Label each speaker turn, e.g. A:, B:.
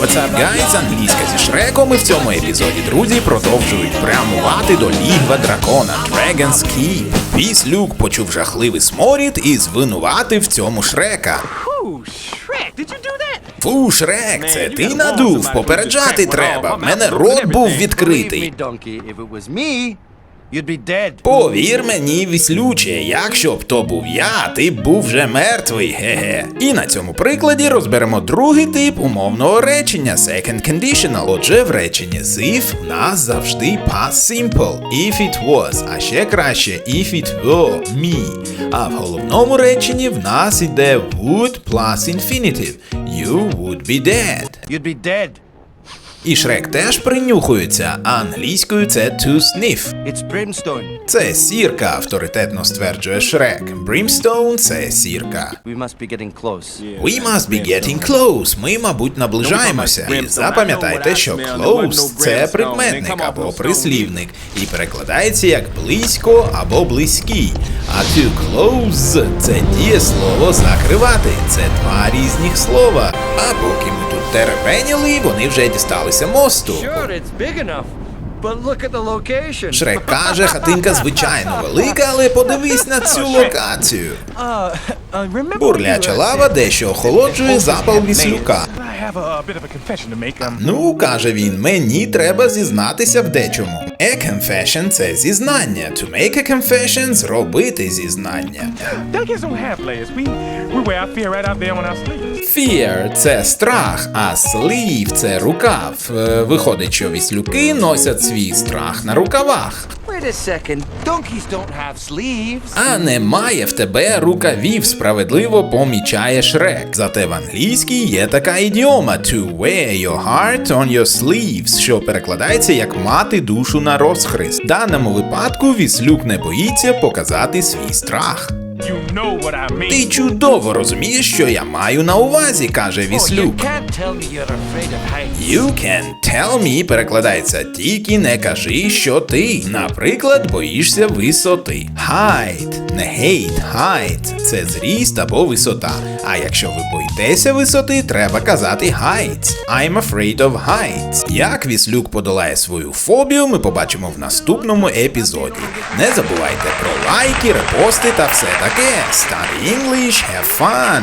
A: What's up, guys? Англійська зі Шреком і в цьому епізоді друзі продовжують прямувати до лігва дракона Dragon's Keep. Віслюк почув жахливий сморід і звинуватив в цьому Шрека. Фу, Шрек, це ти надув, попереджати треба. В мене рот був відкритий.
B: You'd be dead.
A: Повір мені, віслюче, якщо б то був я, ти б був вже мертвий, ге-ге. І на цьому прикладі розберемо другий тип умовного речення second conditional. Отже, в реченні з if в нас завжди past simple. If it was, а ще краще if it were me. А в головному реченні в нас іде would plus infinitive. You would be dead.
B: You'd be dead.
A: І Шрек теж принюхується, а англійською це to sniff.
B: It's brimstone.
A: Це сірка, авторитетно стверджує Шрек. Brimstone – це сірка.
B: We must be getting close.
A: We must be getting close. Ми, мабуть, наближаємося. І запам'ятайте, що close – це прикметник або прислівник, і перекладається як близько або близький. А to close – це дієслово закривати. Це два різних слова. А поки ми тут теревеніли, вони вже дісталися мосту.
B: Sure, it's big enough, but look at the location.
A: Шрек каже, хатинка звичайно велика, але подивись на цю локацію.
B: Uh, uh, remember
A: Бурляча
B: you were
A: лава дещо охолоджує запал віслюка.
C: I have a, bit of a confession to make. Um,
A: Ну, каже він, мені треба зізнатися в дечому. A confession – це зізнання. To make a confession – зробити зізнання.
C: Fear
A: це страх, а sleeve – це рукав. Е, Виходить, що віслюки носять свій страх на рукавах.
B: Wait a second. Donkeys don't have sleeves.
A: А немає в тебе рукавів, справедливо помічає Шрек. Зате в англійській є така ідіома to wear your heart on your sleeves, що перекладається як мати душу на розхрист. В даному випадку віслюк не боїться показати свій страх.
C: You know what I mean.
A: Ти чудово розумієш, що я маю на увазі, каже
B: Oh,
A: віслюк. You can tell me перекладається тільки не кажи, що ти, наприклад, боїшся висоти. Height, не hate, height – це зріст або висота. А якщо ви боїтеся висоти, треба казати heights. I'm afraid of heights. Як віслюк подолає свою фобію, ми побачимо в наступному епізоді. Не забувайте про лайки, репости та все таке. Study English, have fun!